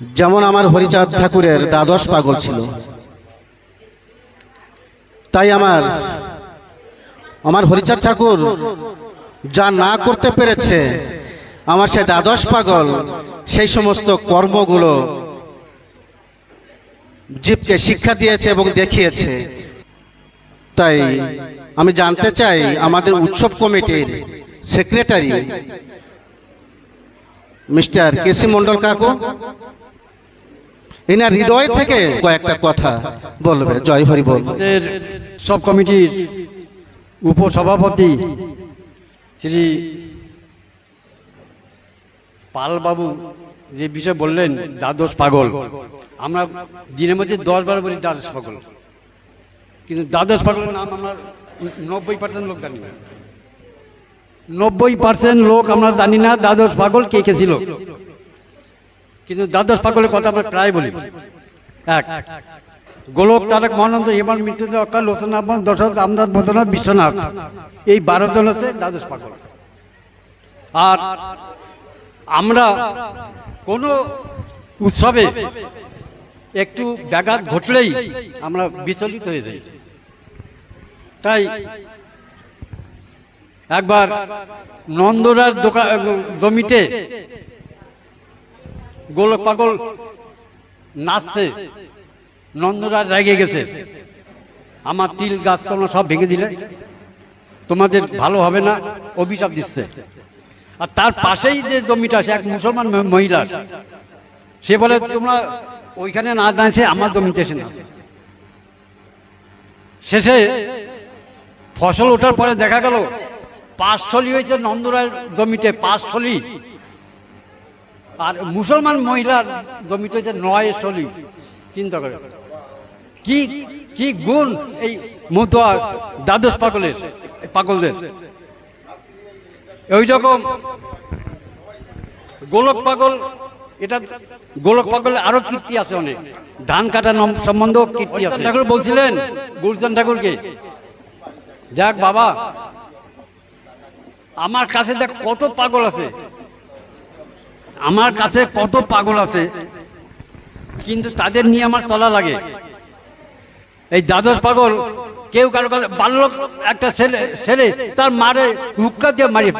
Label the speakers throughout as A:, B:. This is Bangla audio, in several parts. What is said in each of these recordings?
A: যেমন আমার হরিচাঁদ ঠাকুরের দ্বাদশ পাগল ছিল, তাই আমার আমার হরিচাঁদ ঠাকুর যা না করতে পেরেছে, আমার সে দ্বাদশ পাগল, সেই সমস্ত কর্মগুলো জীবকে শিক্ষা দিয়েছে এবং দেখিয়েছে। তাই আমি জানতে চাই, আমাদের উৎসব কমিটির সেক্রেটারি মিস্টার কেসি মন্ডল কাকু? এনার হৃদয় থেকে কয়েকটা কথা বলবে। জয় হরি বল।
B: আমাদের সব কমিটির উপসভাপতি শ্রী পালবাবু যে বিষয় বললেন দ্বাদশ পাগল। আমরা দিনের মধ্যে দশ বার বলি দ্বাদশ পাগল। কিন্তু দ্বাদশ পাগলের নাম আমরা নব্বই পার্সেন্ট লোক জানি না। নব্বই পার্সেন্ট লোক আমরা জানি না দ্বাদশ পাগল কে কে ছিল। কিন্তু দ্বাদশ পাগলের কথা আমরা প্রায় বলি। এক। গোলক, তারক, মহানন্দ এবার মৃত্যুতে অকাল লোচন আহ্বান দশরথ, রামদাস ভূতনাথ বিশ্বনাথ। এই বারো জন হচ্ছে দ্বাদশ পাগল। আর আমরা কোনো উৎসবে একটু ব্যাঘাত ঘটলেই আমরা বিচলিত হয়ে যাই। তাই একবার নন্দরার দোকান জমিতে গোলক পাগল নাচছে। নন্দরাজ রেগে গেছে। আমার তিল গাছ তোমরা সব ভেঙে দিলে। তোমাদের ভালো হবে না, অভিশাপ দিচ্ছে। আর তার পাশেই যে জমিটা আছে এক মুসলমান মহিলার সে বলে, তোমরা ওইখানে না দাঁড়িয়েছে আমার জমিতে এসে না শেষে ফসল ওঠার পরে দেখা গেল, পাঁচশলি হয়েছে নন্দরায় জমিতে, পাঁচশলি। আর মুসলমান মহিলার জমিতে হয়েছে নয় শলি চিন্তা করে। কি কি গুণ এই মতুয়া দ্বাদশ পাগলের পাগলদের? ওই রকম গোলক পাগল এটা গোলক পাগলের আরও কীর্তি আছে অনেক। ধান কাটা সম্বন্ধেও কীর্তি আছে। ঠাকুর বলছিলেন? গুরুচান ঠাকুরকে। যাক বাবা আমার কাছে দেখ কত পাগল আছে। আমার কাছে কত পাগল আছে, কিন্তু তাদের নিয়ে আমার চলা লাগে। এই দ্বাদশ পাগল, কেউ কারও কাছে বাল্যক একটা ছেলে ছেলে, তার মারে হুক্কা দিয়ে মারি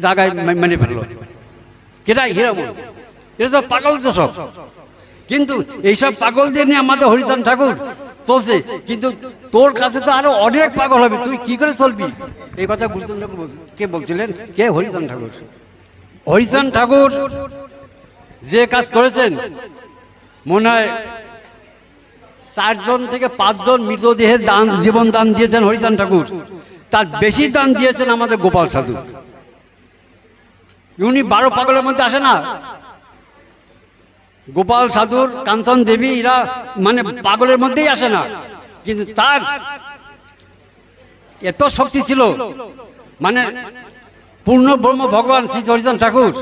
B: জায়গায় মেরে ফেলল। কেটা হিরামন এটা সব পাগল তো সব। কিন্তু এইসব পাগল দিয়ে নিয়ে আমাদের হরিচান ঠাকুর চলছে। কিন্তু তোর কাছে তো আরও অনেক পাগল হবে, তুই কি করে চলবি? এই কথা গুরুচান ঠাকুর বল- কে বলছিলেন? কে? হরিচান ঠাকুর। হরিচান ঠাকুর যে কাজ করেছেন, মনে হয় চারজন থেকে পাঁচজন মৃতদেহের দান, জীবন দান দিয়েছেন হরিচান ঠাকুর। তার বেশি দান দিয়েছেন আমাদের গোপাল সাধু। উনি বারো পাগলের মধ্যে আসে না? গোপাল সাধুর, কাঞ্চন দেবী, এরা মানে পাগলের মধ্যেই আসে না। কিন্তু তার এত শক্তি ছিল মানে পূর্ণ ব্রহ্ম ভগবান শ্রী হরিচান ঠাকুর।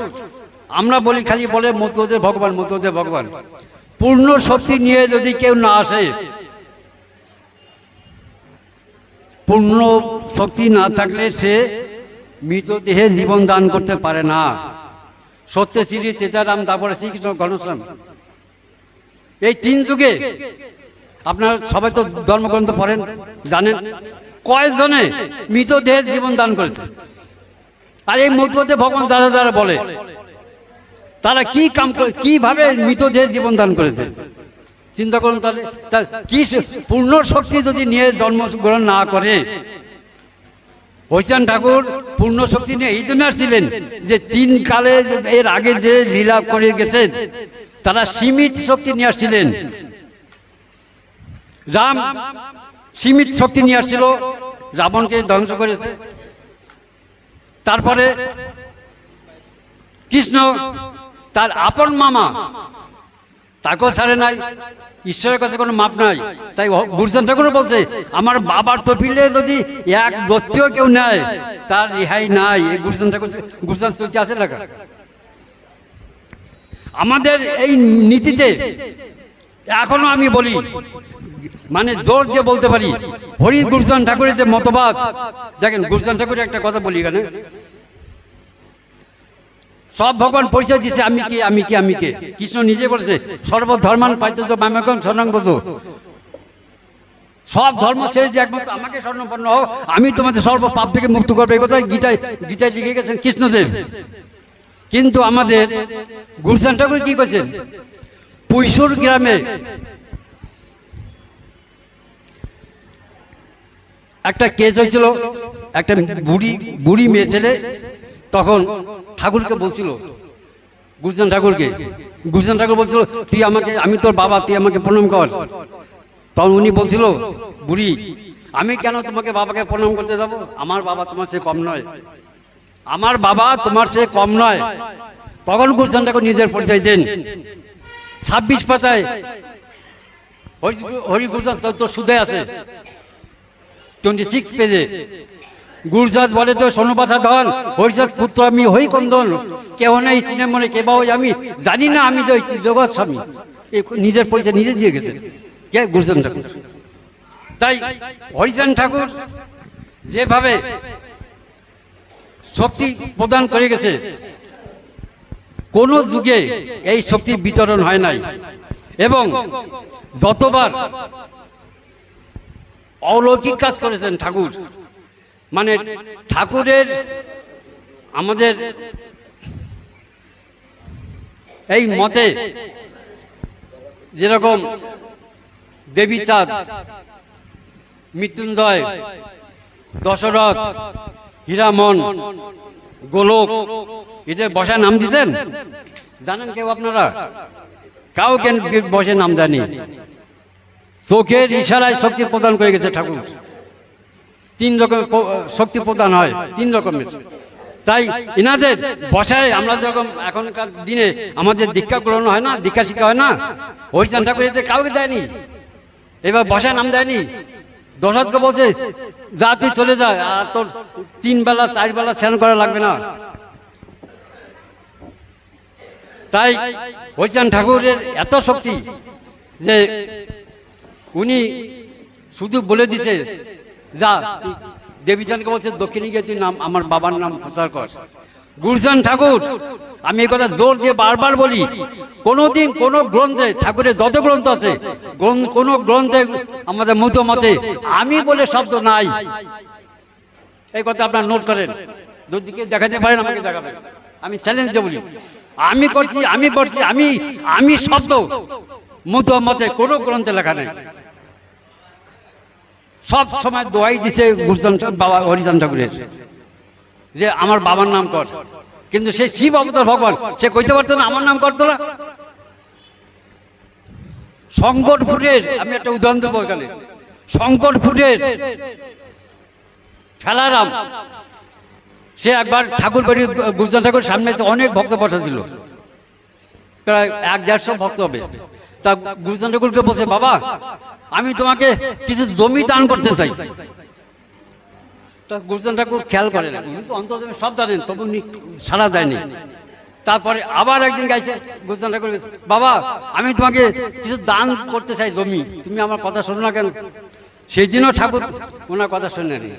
B: আমরা বলি খালি বলে মতুদের ভগবান মতুদের ভগবান। পূর্ণ শক্তি নিয়ে যদি কেউ না আসে, পূর্ণ শক্তি না থাকলে সে মৃতদেহে জীবন দান করতে পারে না। সত্য শ্রী তেতারাম তারপরে শ্রীকৃষ্ণ গণশ্যাম এই তিন যুগে আপনার সবাই তো ধর্মগ্রন্থ পড়েন, জানেন, কয়েকজনে মৃতদেহে জীবন দান করেছে। আর এই মধ্যে ভগবান যারা যারা বলে, তারা কি কাম করে, কীভাবে মৃতদেহ জীবন দান করেছে? চিন্তা করুন তাহলে কি পূর্ণ শক্তি যদি নিয়ে জন্মগ্রহণ না করে? হরিচান ঠাকুর পূর্ণ শক্তি নিয়ে এই জন্য আসছিলেন যে তিন কালে এর আগে যে লীলা করে গেছেন, তারা সীমিত শক্তি নিয়ে আসছিলেন। রাম সীমিত শক্তি নিয়ে আসছিল, রাবণকে ধ্বংস করেছে। তারপরে কৃষ্ণ তার আপন মামা, তাকেও ছাড়ে নাই, ঈশ্বরের কাছে কোনো মাপ নাই। তাই গুরুচান ঠাকুরও বলছে, আমার বাবার তফিলে যদি এক দত্তীয় কেউ নেয়, তার রেহাই নাই। এই গুরুচান ঠাকুর গুরুচান চলছে আছে লেখা আমাদের এই নীতিতে এখনও আমি বলি মানে জোর দিয়ে বলতে পারি হরি গুরুচান ঠাকুরের যে মতবাদ। দেখেন গুরুচান ঠাকুরের একটা কথা বলি এখানে। সব ভগবান পরিচয় দিচ্ছে আমি কে আমি কে আমি কে। কৃষ্ণ নিজে বলেছে, সর্বধর্মান পাইতে তো মামেকম স্বর্ণাঙ্গত সব ধর্ম ছেড়ে যে একমাত্র আমাকে স্বর্ণপন্ন হও আমি তোমাদের সর্ব পাপ থেকে মুক্ত করব। এই কথা গীতায় গীতায় লিখে গেছেন কৃষ্ণদেব। কিন্তু আমাদের গুরুচান ঠাকুর কি করছেন পুইশুর গ্রামে একটা কেস হয়েছিল, একটা বুড়ি বুড়ি মেয়ে ছেলে তখন ঠাকুরকে বলছিল গুরুচান ঠাকুরকে গুরুচান ঠাকুর বলছিল, তুই আমাকে, আমি তোর বাবা, তুই আমাকে প্রণাম কর। তখন উনি বলছিল, বুড়ি, আমি কেন তোমাকে বাবাকে প্রণাম করতে যাব? আমার বাবা তোমার সে কম নয়। আমার বাবা তোমার সে কম নয়। তখন গুরুচান ঠাকুর নিজের পরিচয় দেন। ছাব্বিশ পাতায় হরি হরি গুরুচাঁদ চৌত্র সুদে আছে। টোয়েন্টি সিক্স পেজে। গুরুচাঁদ বলে তো সোনপাথা ধন, হরিচাঁদ পুত্র আমি হই কন্দন। কেহ নেই সিনে মনে কে বাবু আমি জানি না, আমি ওই জগৎ স্বামী। নিজের পরিচয় নিজে দিয়ে গেছেন। কে? গুরুচাঁদ ঠাকুর। তাই হরিচাঁদ ঠাকুর যেভাবে শক্তি প্রদান করে গেছে, কোন যুগে এই শক্তি বিতরণ হয় নাই। এবং যতবার অলৌকিক কাজ করেছেন ঠাকুর। মানে ঠাকুরের আমাদের এই মতে যেরকম দেবী চাঁদ, মৃত্যুঞ্জয়, দশরথ, হীরামন, গোলক এদের বসায় নাম দিতেন? জানেন কেউ আপনারা? কাউ কেন বসে নাম জানি চোখের ইশারায় শক্তি প্রদান করে গেছে ঠাকুর। তিন রকমের শক্তি প্রদান হয়, তিন রকমের। তাই এনাদের বসায় আমরা যেরকম এখনকার দিনে আমাদের দীক্ষা গ্রহণ হয় না, দীক্ষা শিক্ষা হয় না হরিচান ঠাকুর এতে কাউকে দেয়নি। এবার বসায় নাম দেয়নি। দশাতকে বলছে, যা তুই চলে যায় আর তোর তিন বেলা, চার বেলা স্নান করা লাগবে না। তাই হরিচান ঠাকুরের এত শক্তি যে উনি শুধু বলে দিছে, যা দেবীচানকে বলছে, দক্ষিণে গিয়ে তুই নাম, আমার বাবার নাম প্রচার কর। গুরুচান ঠাকুর, আমি এই কথা জোর দিয়ে বারবার বলি, কোনোদিন কোনো গ্রন্থে, ঠাকুরের যত গ্রন্থ আছে কোনো গ্রন্থে আমাদের মতো মতে আমি বলে শব্দ নাই। এই কথা আপনার নোট করেন, যদি কেউ দেখাতে পারেন, আমাকে দেখাবেন। আমি চ্যালেঞ্জ দিয়ে বলি, আমি করছি আমি করছি আমি আমি শব্দ মতো মতে কোনো গ্রন্থে লেখা নেই। সব সময় দোয়াই দিছে গুরুচান বাবা হরিচান ঠাকুরের। যে আমার বাবার নাম কর। কিন্তু সে শিব অবতার ভগবান, সে কইতে পারতো না আমার নাম করতো না শঙ্করপুরের, আমি একটা উদাহরণ দেবো এখানে। শঙ্করপুরের ফেলারাম, সে একবার ঠাকুর বাড়ি গুরুচান ঠাকুর সামনে অনেক ভক্ত বসা ছিল প্রায় এক দেড়শো ভক্ত হবে। তা গুরুচান ঠাকুরকে বলছে, বাবা, আমি তোমাকে কিছু জমি দান করতে চাই। তা গুরুচান ঠাকুর খেয়াল করে না। অন্তর্জমে সব জানেন, তবু উনি সাড়া দেয়নি। তারপরে আবার একদিন গাইছে গুরুচান ঠাকুর, বাবা, আমি তোমাকে কিছু দান করতে চাই জমি, তুমি আমার কথা শোনো না কেন? সেই দিনও ঠাকুর ওনার কথা শোনেনি।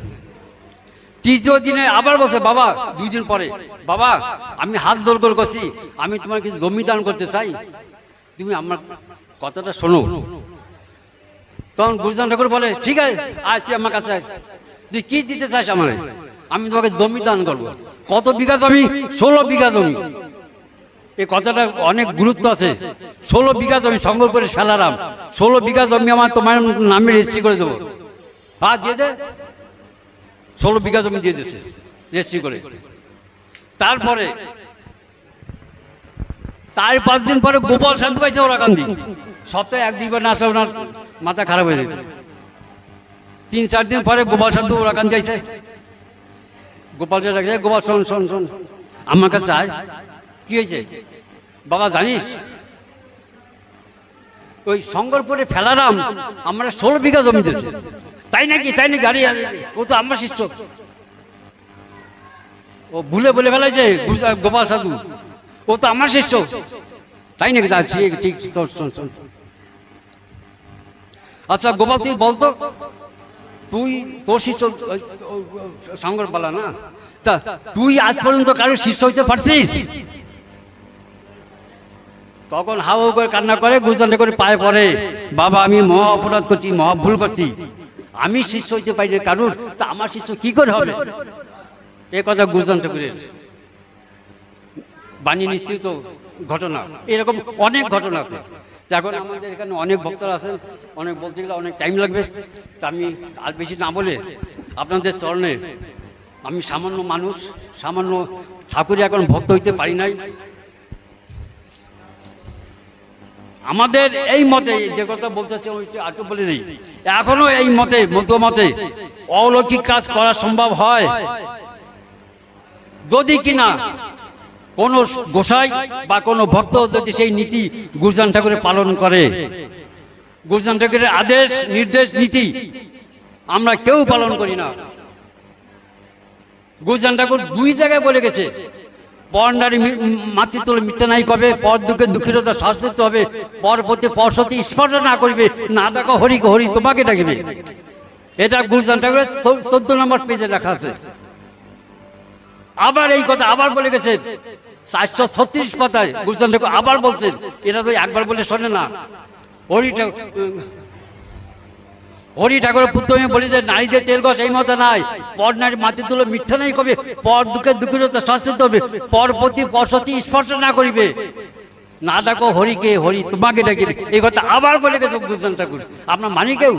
B: তৃতীয় দিনে আবার বলছে, বাবা, দুই দিন পরে, বাবা, আমি হাত দোল করে করছি আমি তোমার কিছু জমি দান করতে চাই। তুমি আমার কথাটা শোনো। তখন গুরুদান ঠাকুর বলে, ঠিক আছে, আয়, তুই আমার কাছে তুই কি দিতে চাস আমার? আমি তোমাকে জমি দান করব। কত বিঘা জমি? ষোলো বিঘা জমি। এই কথাটা অনেক গুরুত্ব আছে। ষোলো বিঘা জমি সংগ্রহ করে ফেলারাম ষোলো বিঘা জমি আমার তোমার নামে রেজিস্ট্রি করে দেবো। হ্যাঁ দিয়ে দে। ষোলো বিঘা জমি দিয়ে দিয়েছে রেজিস্ট্রি করে। তারপরে চার পাঁচ দিন পরে গোপাল শান্ত পাইছে ওরা কান্দি। সপ্তাহে এক দুইবার না আসলে ওনার মাথা খারাপ হয়ে যেত তিন চার দিন পরে গোপাল শান্ত ওরা কান্দি যাইছে। গোপাল শান্ত গোপাল, শোন শোন শোন, আমার কাছে আয়। কি হয়েছে? বাবা, জানিস? ওই শঙ্করপুরে ফেলারাম আমরা ষোলো বিঘা জমি দিয়েছে। তাই নাকি? তাই নাকি? গাড়ি ও তো আমার শিষ্য। ও ভুলে বলে ফেলাইছে, গোপাল সাধু ও তো আমার শিষ্য। তাই নাকি তা ঠিক শোন, শোন। আচ্ছা গোপাল তুই বলতো তুই তোর শিষ্য শঙ্কর পালা না? তা তুই আজ পর্যন্ত কারোর শিষ্য হইতে পারছিস? তখন হাও করে কান্না করে গুরুদানটা করে পায়ে পড়ে। বাবা আমি মহা অপরাধ করছি মহা ভুল করছি। আমি শিষ্য হইতে পারি কারুর তা আমার শিষ্য কি করে হবে? এ কথা গুরুদান ঠাকুরের বাণী নিশ্চিত ঘটনা। এরকম অনেক ঘটনা আছে। এখন আমাদের এখানে অনেক ভক্তরা আছেন, অনেক বলতে গেলে অনেক টাইম লাগবে। তা আমি আর বেশি না বলে আপনাদের চরণে আমি সামান্য মানুষ, সামান্য ঠাকুরে এখন ভক্ত হইতে পারি নাই। আমাদের এই মতে যে কথা বলতেছে একটু বলে দিই। এখনও এই মতে, মতো মতে অলৌকিক কাজ করা সম্ভব হয়। যদি কিনা কোন গোসাই বা কোনো ভক্ত যদি সেই নীতি গুরজান ঠাকুরের পালন করে, গুরজান ঠাকুরের আদেশ, নির্দেশ, নীতি আমরা কেউ পালন করি না। গুরজান ঠাকুর দুই জায়গায় বলে গেছে পরনারী মাতৃতুল মিথ্যা নাই কবে, পর দুঃখে দুঃখিত শাস্তিত হবে, পর প্রতি পরশতি স্পর্শ না করিবে, না ডাকো হরি হরি তোমাকে ডাকিবে। এটা গুরজান ঠাকুরের চোদ্দ নম্বর পেজে লেখা আছে। আবার এই কথা আবার বলে গেছেন চারশো ছত্রিশ পাতায় গুরুচান ঠাকুর আবার বলছেন। এটা তো একবার বলে শোনে না। হরি ঠাকুর, হরি ঠাকুরের পুত্র আমি বলি যে, নারীদের তেল গছ এই মতো নাই। পর নারী মাটি তুলো মিথ্যা নাই কবে? পর দুঃখে দুঃখিত শাস্তিত হবে। পর প্রতি পরশতি স্পর্শ না করিবে। না ডাকো হরিকে, হরি তোমাকে ডাকিবে। এই কথা আবার বলে গেছে গুরুচান ঠাকুর। আপনার মানি কেউ?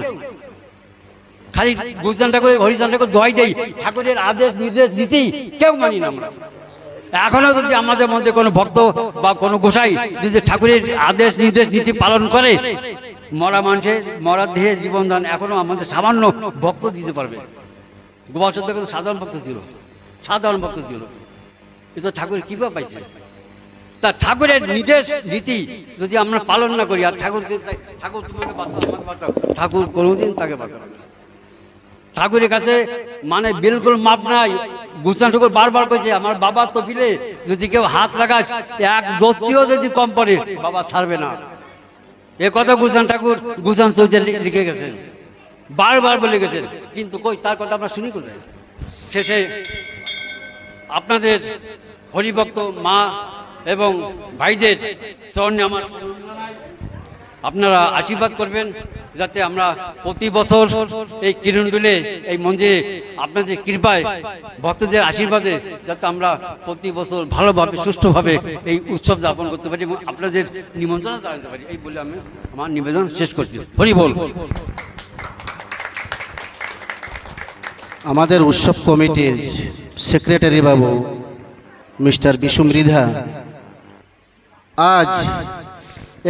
B: খালি গুরুচান ঠাকুর হরিচান ঠাকুর দোয়াই দেই। ঠাকুরের আদেশ, নির্দেশ দিতেই কেউ মানি না আমরা। এখনও যদি আমাদের মধ্যে কোনো ভক্ত বা কোনো গোসাই যদি ঠাকুরের আদেশ, নির্দেশ, নীতি পালন করে, মরা মানুষের, মরা দেহে জীবনদান এখনও আমাদের সামান্য ভক্ত দিতে পারবে। গোপাল কিন্তু সাধারণ ভক্ত ছিল। সাধারণ ভক্ত ছিল। এ তো ঠাকুর কীভাবে পাইছে। তা ঠাকুরের নির্দেশ, নীতি যদি আমরা পালন না করি, আর ঠাকুরকে, ঠাকুর তোমাকে বাঁচাও, আমাকে বাঁচাও, ঠাকুর কোনোদিন তাকে বাঁচাবে ঠাকুরের কাছে মানে বিলকুল মাপ নাই। গুলশান ঠাকুর বারবার কইছে, আমার বাবা তো পিলে যদি কেউ হাত লাগাস, এক দত্তিও যদি কম পড়ে, বাবা ছাড়বে না। এ কথা গুলশান ঠাকুর, গুলশান চৌধুরী লিখে গেছেন। বারবার বলে গেছেন। কিন্তু কই, তার কথা আমরা শুনি কোথায়? শেষে আপনাদের হরিভক্ত মা এবং ভাইদের চরণে আমার আপনারা আশীর্বাদ করবেন যাতে আমরা প্রতি বছর এই কিরণডুলে এই মন্দিরে আপনাদের কৃপায়, ভক্তদের আশীর্বাদে যাতে আমরা প্রতি বছর ভালোভাবে, সুষ্ঠুভাবে এই উৎসব যাপন করতে পারি এবং আপনাদের নিমন্ত্রণ জানাতে পারি। এই বলে আমি আমার নিবেদন শেষ করছি। হরি বল।
A: আমাদের উৎসব কমিটির সেক্রেটারি বাবু মিস্টার বিশু মৃধা, আজ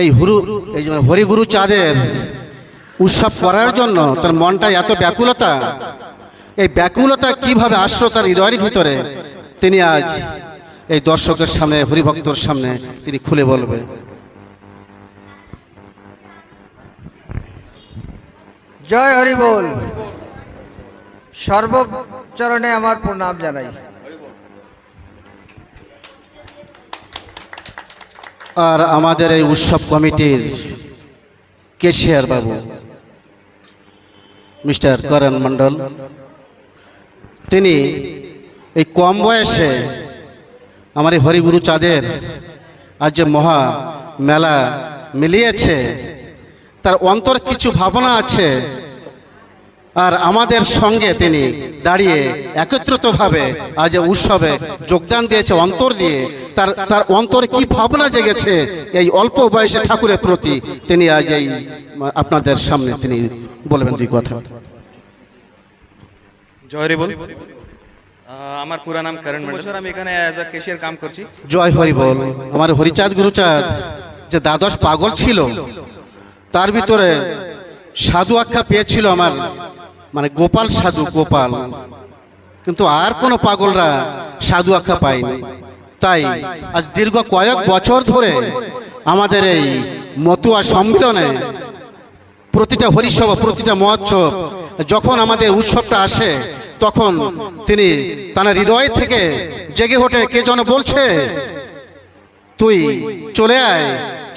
A: এই হুরু, এই হরিগুরু চাঁদের উৎসব করার জন্য তার মনটা এত ব্যাকুলতা। এই ব্যাকুলতা কীভাবে আসলো তার হৃদয়ের ভিতরে, তিনি আজ এই দর্শকের সামনে, হরিভক্তর সামনে তিনি খুলে বলবে।
C: জয় হরি বল। সর্বচরণে আমার প্রণাম জানাই।
A: আর আমাদের এই উৎসব কমিটির কেশিয়ার বাবু, মিস্টার করণ মণ্ডল, তিনি এই কম বয়সে আমার এই হরিগুরু চাঁদের আজ যে মহা মেলা মিলিয়েছে, তার অন্তর কিছু ভাবনা আছে আর আমাদের সঙ্গে তিনি দাঁড়িয়ে একত্রিতভাবে আজ উৎসবে যোগদান দিয়েছে অন্তর দিয়ে। তার তার অন্তর কি ভাবনা জেগেছে এই অল্প বয়সে ঠাকুরের প্রতি তিনি আজ এই আপনাদের সামনে তিনি বলবেন দুই কথা।
D: জয় রে বল। আমার পুরা নাম করণ মন্ডল স্যার আমি এখানে অ্যাজ আ কেশিয়ার কাম করছি।
A: জয় হরি বল। আমার হরিচাঁদ গুরুচাঁদ যে দ্বাদশ পাগল ছিল তার ভিতরে সাধু আখ্যা পেয়েছিল আমার মানে গোপাল সাধু গোপাল। কিন্তু আর কোনো পাগলরা সাধু আখ্যা পায়নি। তাই আজ দীর্ঘ কয়েক বছর ধরে আমাদের এই মতুয়া সম্মিলনে প্রতিটা হরিসভা, প্রতিটা মহোৎসব যখন আমাদের উৎসবটা আসে, তখন তিনি তার হৃদয় থেকে জেগে ওঠে, কে যেন বলছে, তুই চলে আয়,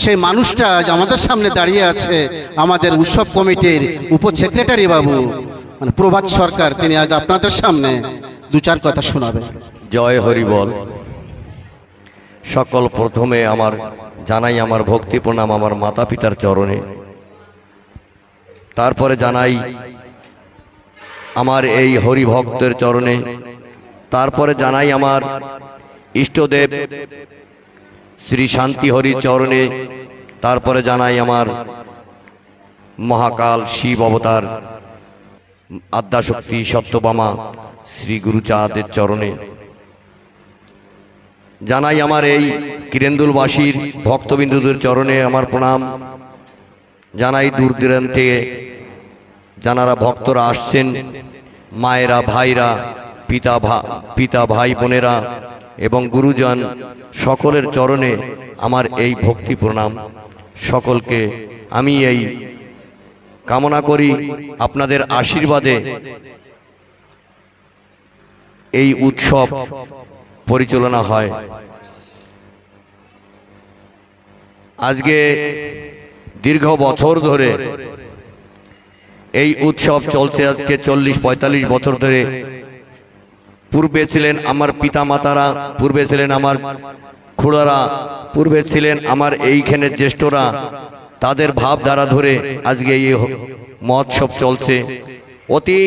A: সেই মানুষটা আজ আমাদের সামনে দাঁড়িয়ে আছে, আমাদের উৎসব কমিটির উপ সেক্রেটারি বাবু। মানে প্রভাত সরকার, তিনি আজ আপনাদের সামনে দু চার কথা শোনাবেন।
E: জয় হরি বল। সকল প্রথমে আমার জানাই আমার ভক্তি প্রণাম আমার মাতা পিতার চরণে। তারপরে জানাই আমার এই হরি ভক্তের চরণে। তারপরে জানাই আমার ইষ্টদেব শ্রী শান্তি হরির চরণে। তারপরে জানাই আমার মহাকাল শিব অবতার আদ্যাশক্তি সত্যবামা শ্রী গুরুচাঁদের চরণে। জানাই আমার এই কিরেন্দুলবাসীর ভক্তবিন্দুদের চরণে আমার প্রণাম। জানাই দূর দূরান্তে জানারা ভক্তরা আসছেন, মায়েরা, ভাইরা, পিতা পিতা ভাই বোনেরা এবং গুরুজন, সকলের চরণে আমার এই ভক্তি প্রণাম। সকলকে আমি এই কামনা করি আপনাদের আশীর্বাদে এই উৎসব পরিচালনা হয়। আজকে দীর্ঘ বছর ধরে এই উৎসব চলছে আজকে চল্লিশ পঁয়তাল্লিশ বছর ধরে। পূর্বে ছিলেন আমার পিতা মাতারা পূর্বে ছিলেন আমার খুড়ারা পূর্বে ছিলেন আমার এইখানের জ্যেষ্ঠরা। তাদের ভাবধারা ধরে আজকে এই মহোৎসব চলছে। অতি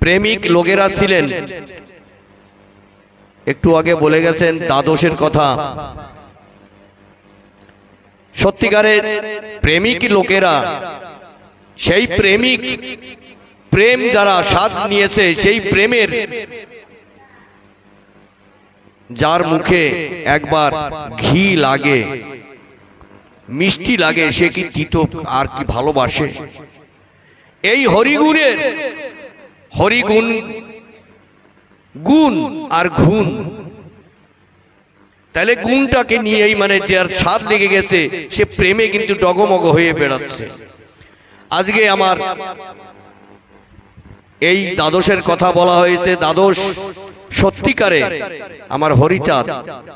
E: প্রেমিক লোকেরা ছিলেন। একটু আগে বলে গেছেন দ্বাদশের কথা। সত্যিকারের প্রেমিক লোকেরা সেই প্রেমিক প্রেম যারা স্বাদ নিয়েছে সেই প্রেমের যার মুখে একবার ঘি লাগে। মিষ্টি লাগে, সে কি তিতো আর কি ভালোবাসে? এই হরিগুণের হরিগুণ, গুণ আর ঘুণ। তাহলে গুণটাকে নিয়েই মানে যে আর স্বাদ লেগে গেছে, সে প্রেমে কিন্তু ডগমগ হয়ে বেড়াচ্ছে। আজকে আমার এই দ্বাদশের কথা বলা হয়েছে, দ্বাদশ সত্যিকারে আমার হরিচাঁদ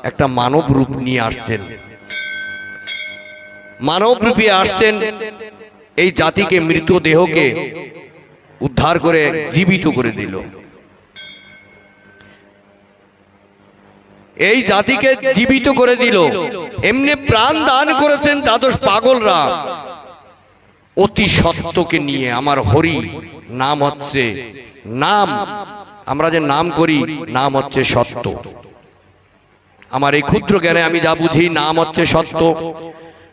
E: একটা মানব রূপ নিয়ে আসছেন। মানব রূপে আসছেন এই জাতিকে মৃত দেহকে উদ্ধার করে জীবিত করে দিল। এই জাতিকে জীবিত করে দিল। এমনি প্রাণ দান করেছেন দ্বাদশ পাগলরা। অতি সত্যকে নিয়ে আমার হরি নাম হচ্ছে নাম। আমরা যে নাম করি, নাম হচ্ছে সত্য। আমার এই ক্ষুদ্র জ্ঞানে আমি যা বুঝি, নাম হচ্ছে সত্য।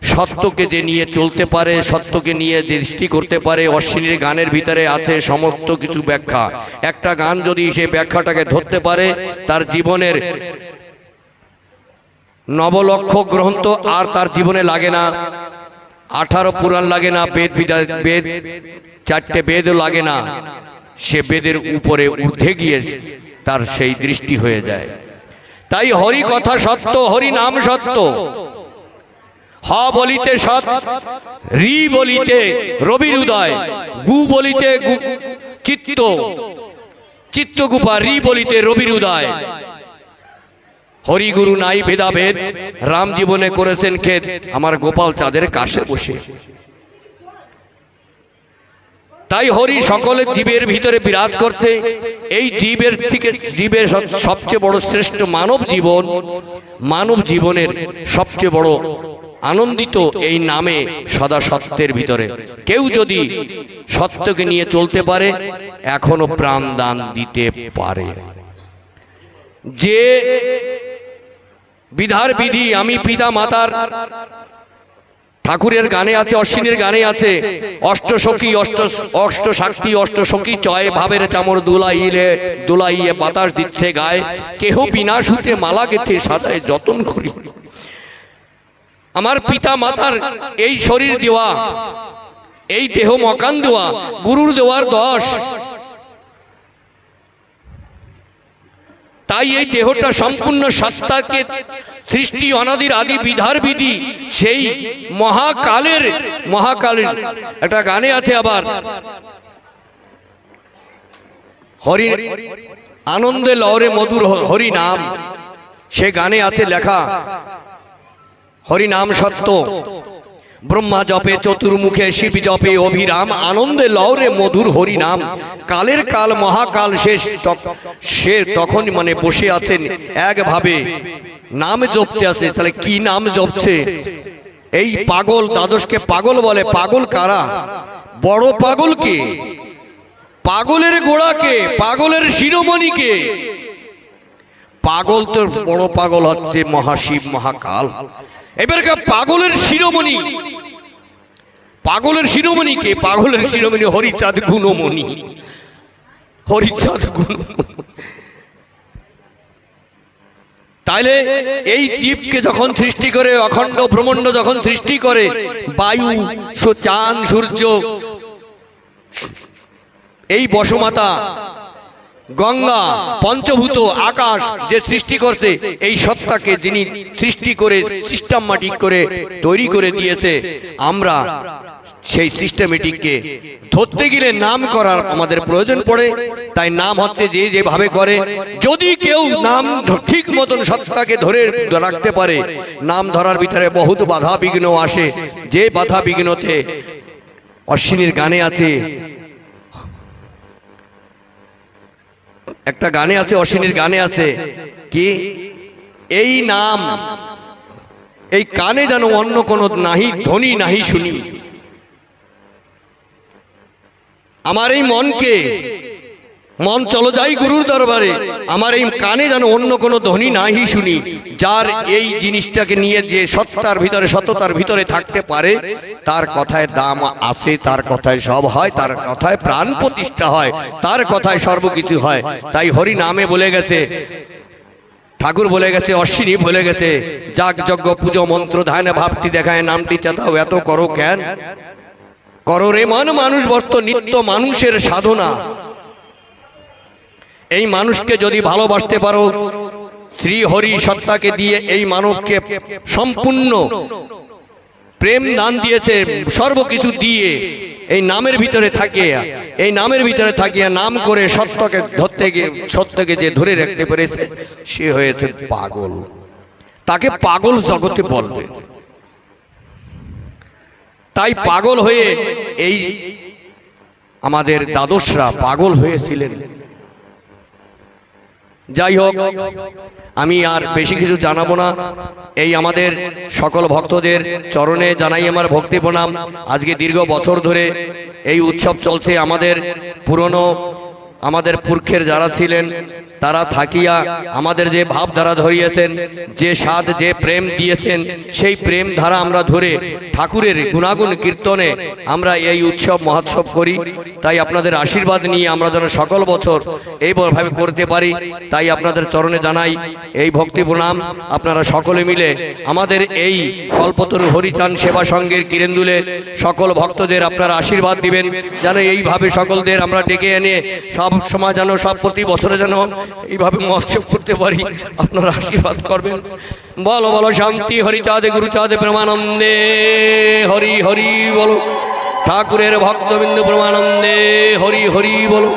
E: সত্যকে যে নিয়ে চলতে পারে, সত্যকে নিয়ে দৃষ্টি করতে পারে অশ্লীল গানের ভিতরে আছে সমস্ত কিছু ব্যাখ্যা। একটা গান যদি সেই ব্যাখ্যাটাকে ধরতে পারে, তার জীবনের নবলক্ষ গ্রন্থ আর তার জীবনে লাগে না। আঠারো পুরাণ লাগে না, বেদ বিদা বেদ চারটে বেদও লাগে না। সে বেদের উপরে উঠে গিয়ে তার সেই দৃষ্টি হয়ে যায়। তাই হরি কথা সত্য, হরি নাম সত্য। হ বলিতে সৎ, রি বলিতে রবির উদয়, গু বলিতে গু- চিত্ত, চিত্তগুপা রি বলিতে রবির উদয়। হরিগুরু নাই ভেদাভেদ, রাম জীবনে করেছেন খেদ, আমার গোপাল চাঁদের কাছে বসে। তাই হরি সকলে জীবের ভিতরে বিরাজ করছে, এই জীবের থেকে জীবের সবচেয়ে বড় শ্রেষ্ঠ মানব জীবন, মানব জীবনের সবচেয়ে বড় আনন্দিত এই নামে সদা সত্যের ভিতরে। কেউ যদি সত্যকে নিয়ে চলতে পারে, এখনও প্রাণ দান দিতে পারে। যে বিধার বিধি আমি পিতা মাতার ঠাকুরের গানে আছে, অশ্বিনীর গানে আছে অষ্টসখী অষ্ট অষ্ট শাক্তি অষ্টসখী চয় ভাবের চামর দুলাইলে, দুলাইয়ে বাতাস দিচ্ছে গায়ে। কেহ বিনা সুতে মালা গেথে সাজায় যতন করি। আমার পিতা মাতার এই শরীর দেওয়া, এই দেহ মকান দেওয়া, গুরুর দেওয়ার দশ। তাই এই দেহটা সম্পূর্ণ সত্তাকে সৃষ্টি, অনাদির আদি বিধার বিধি, সেই মহাকালের মহাকালের। একটা গানে আছে আবার। হরি আনন্দে লহরে মধুর হরি নাম। সে গানে আছে লেখা হরি নাম সত্য। ব্রহ্মা জপে, চতুর্মুখে, শিব জপে, অভিরাম, আনন্দে লওরে মধুর হরি নাম কালের কাল, মহাকাল শেষ সে তখন মানে বসে আছেন একভাবে। নাম জপতে আছে, তাহলে কি নাম জপছে? এই পাগল দ্বাদশকে পাগল বলে, পাগল কারা? বড় পাগল কে? পাগলের গোড়াকে পাগলের শিরোমণিকে পাগল তো বড় পাগল হচ্ছে মহাশিব মহাকাল। এবারকার পাগলের শিরোমণি। পাগলের শিরোমণি কে? পাগলের শিরোমণি হরিচাঁদ গুণমণি। হরিচাঁদ গুণমণি। তাইলে এই জীবকে যখন সৃষ্টি করে, অখণ্ড ব্রহ্মাণ্ড যখন সৃষ্টি করে, বায়ু চাঁদ, সূর্য, এই বসমাতা গঙ্গা, পঞ্চভূত আকাশ যে সৃষ্টি করছে, এই সত্তাকে যিনি সৃষ্টি করে সিস্টেমেটিক করে, তৈরি করে দিয়েছে, আমরা সেই সিস্টেমেটিককে ধরতে গেলে নাম করার আমাদের প্রয়োজন পড়ে। তাই নাম হচ্ছে যে যেভাবে করে, যদি কেউ নাম ঠিক মতন সত্তাকে ধরে রাখতে পারে, নাম ধরার ভিতরে বহুত বাধা বিঘ্ন আসে। যে বাধা বিঘ্নতে অশ্বিনীর গানে আছে একটা গানে আছে, অশ্বিনীর গানে আছে। কি? এই নাম, এই কানে যেন অন্য কোন নাহি ধ্বনি নাহি শুনি। আমার এই মনকে মন চলো যাই গুরুর দরবারে। আমার এই কানে যেন অন্য কোনো ধ্বনি নাহি শুনি, যার এই জিনিসটাকে নিয়ে যে সত্তার ভিতরে, সততার ভিতরে থাকতে পারে, তার কথায় দাম আছে, তার কথায় সব হয়, তার কথায় প্রাণ প্রতিষ্ঠা হয়, তার কথায় সর্বকিছু হয়। তাই হরি নামে বলে গেছে, ঠাকুর বলে গেছে, অশ্বিনী বলে গেছে, যাগ যজ্ঞ, পুজো, মন্ত্র, ধ্যান, ভাবটি দেখায়, নামটি চেতাও, এত করো কেন করো রে মন, মানুষ বর্ত নিত্য মানুষের সাধনা। এই মানুষকে যদি ভালোবাসতে পারো, শ্রী হরি সত্তাকে দিয়ে এই মানবকে সম্পূর্ণ প্রেম দান দিয়েছে সর্বকিছু দিয়ে এই নামের ভিতরে থাকিয়া এই নামের ভিতরে থাকিয়া নাম করে সত্যকে ধরতে গিয়ে, সত্যকে যে ধরে রাখতে পেরেছে, সে হয়েছে পাগল। তাকে পাগল জগতে বলবে। তাই পাগল হয়ে এই আমাদের দ্বাদশরা পাগল হয়েছিলেন। যাই হোক, আমি আর বেশি কিছু জানাব না। এই আমাদের সকল ভক্তদের চরণে জানাই আমার ভক্তি প্রণাম। আজকে দীর্ঘ বছর ধরে এই উৎসব চলছে আমাদের পুরনো, আমাদের পুরক্ষের যারা ছিলেন তারা থাকিয়া আমাদের যে ভাবধারা ধরিয়েছেন, যে স্বাদ, যে প্রেম দিয়েছেন, সেই প্রেম ধারা আমরা ধরে ঠাকুরের গুণাগুণ কীর্তনে আমরা এই উৎসব, মহোৎসব করি। তাই আপনাদের আশীর্বাদ নিয়ে আমরা যেন সকল বছর এইভাবে করতে পারি, তাই আপনাদের চরণে জানাই এই ভক্তি প্রণাম। আপনারা সকলে মিলে আমাদের এই কল্পতরু হরিচান সেবা সংঘের কিরেন্দুলে সকল ভক্তদের আপনারা আশীর্বাদ দিবেন, যেন এইভাবে সকলদের আমরা ডেকে এনে সব সময় যেন সব প্রতি বছরে যেন এইভাবে মহোৎসব করতে পারি, আপনারা আশীর্বাদ করবেন। বলো বলো, শান্তি হরিচাঁদে গুরুচাঁদে প্রেমানন্দে। হরি হরি, বলো। ঠাকুরের ভক্তবিন্দু প্রেমানন্দে। হরি হরি, বলো।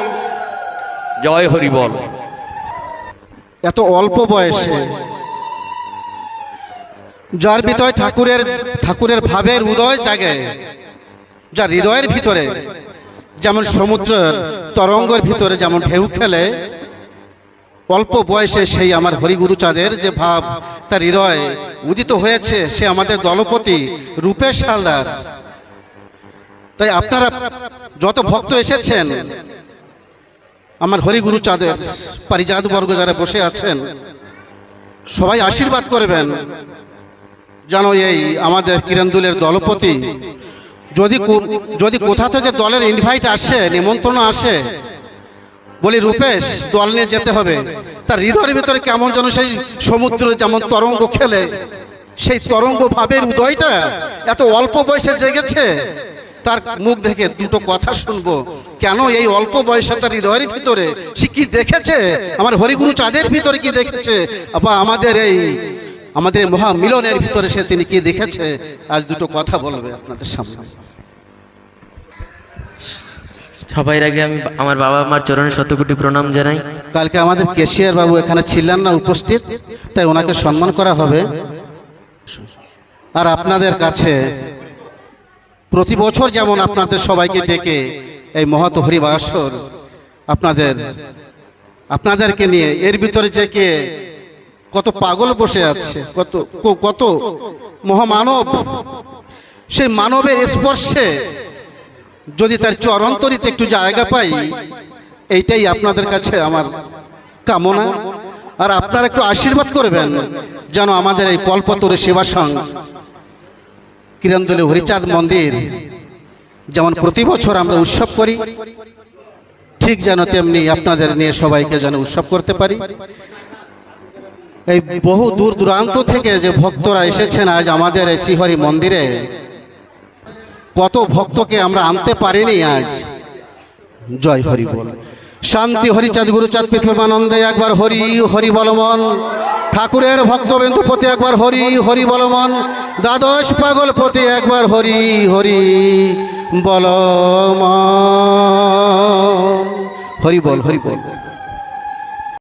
E: জয় হরি, বল।
A: এত অল্প বয়সে যার ভিতরে ঠাকুরের ঠাকুরের ভাবের উদয় জাগে, যার হৃদয়ের ভিতরে যেমন সমুদ্রের তরঙ্গের ভিতরে যেমন ঢেউ খেলে অল্প বয়সে সেই আমার হরিগুরুচাঁদের যে ভাব, তার হৃদয় উদিত হয়েছে, সে আমাদের দলপতি রূপেশ হালদার। তাই আপনারা যত ভক্ত এসেছেন, আমার হরিগুরু চাঁদের পারিজাত বর্গ যারা বসে আছেন, সবাই আশীর্বাদ করবেন, যেন এই আমাদের কিরণদুলের দলপতি যদি যদি কোথা থেকে দলের ইনভাইট আসে, নিমন্ত্রণ আসে বলি, রূপেশ দল নিয়ে যেতে হবে। তার হৃদয়ের ভিতরে কেমন যেন সেই সমুদ্র যেমন তরঙ্গ খেলে, সেই তরঙ্গ ভাবের উদয়টা এত অল্প বয়সে জেগেছে। তার মুখ দেখে দুটো কথা শুনব। কেন এই অল্প বয়সে তার হৃদয়ের ভিতরে? সে কি দেখেছে? আমার হরিগুরু চাঁদের ভিতরে কি দেখেছে? বা আমাদের এই আমাদের এই মহা মিলনের ভিতরে সে তিনি কি দেখেছে? আজ দুটো কথা বলবে আপনাদের সামনে।
F: সবার আগে আমি আমার বাবা মার চরণে শতকোটি প্রণাম জানাই।
A: কালকে আমাদের কেশিয়ার বাবু এখানে ছিলেন না উপস্থিত, তাই ওনাকে সম্মান করা হবে। আর আপনাদের কাছে প্রতি বছর যেমন আপনাদের সবাইকে ডেকে এই মহৎ হরিবাসর আপনাদের, আপনাদেরকে নিয়ে এর ভিতরে যে কে কত পাগল বসে আছে, কত কত মহামানব, সেই মানবের স্পর্শে যদি তার চরন্তরিতে একটু জায়গা পাই, এইটাই আপনাদের কাছে আমার কামনা। আর আপনারা একটু আশীর্বাদ করবেন যেন আমাদের এই কল্পতরু সেবা কিরণদলী হরিচাঁদ মন্দির, যেমন প্রতি বছর আমরা উৎসব করি, ঠিক যেন তেমনি আপনাদের নিয়ে সবাইকে যেন উৎসব করতে পারি। এই বহু দূর দূরান্ত থেকে যে ভক্তরা এসেছেন আজ আমাদের এই শ্রীহরি মন্দিরে কত ভক্তকে আমরা আনতে পারিনি আজ। জয় হরি বল। শান্তি হরিচাঁদ গুরুচাঁদ পৃথিবানন্দে একবার হরি হরি বলমন। ঠাকুরের ভক্তবিন্দু প্রতি একবার হরি হরি বলমন। দ্বাদশ পাগল প্রতি একবার হরি হরি বলমন। হরি বল হরি বল।